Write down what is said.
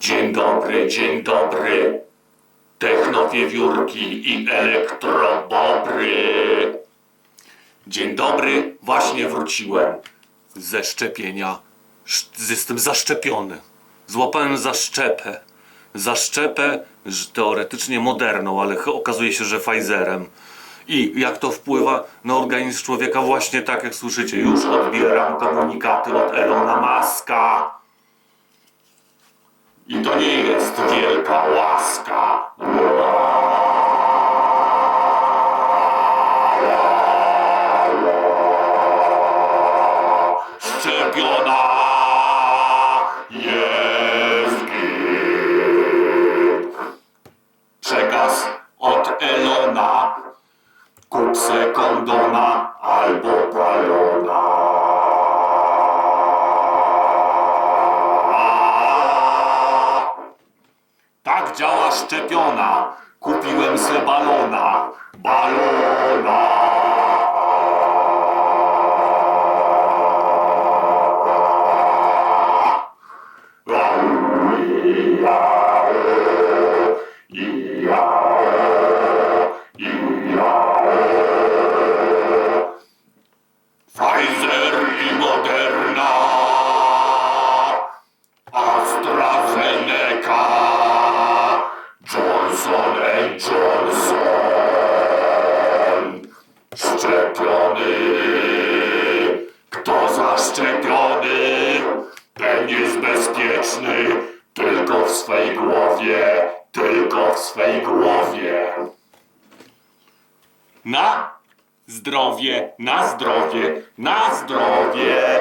Dzień dobry, dzień dobry. Technowiewiórki i elektrobobry. Dzień dobry, właśnie wróciłem ze szczepienia. Sz- Jestem zaszczepiony. Złapałem zaszczepę. Zaszczepę teoretycznie moderną, ale okazuje się, że Pfizerem. I jak to wpływa na organizm człowieka? Właśnie tak jak słyszycie, już odbieram komunikaty od Elona Muska. Jest wielka łaska. Szczepiona jest git. Przekaz od Elona. Kup se kondona albo balona. Działa szczepiona. Kupiłem se balona. Balona. Tylko w swej głowie, tylko w swej głowie. Na zdrowie, na zdrowie, na zdrowie.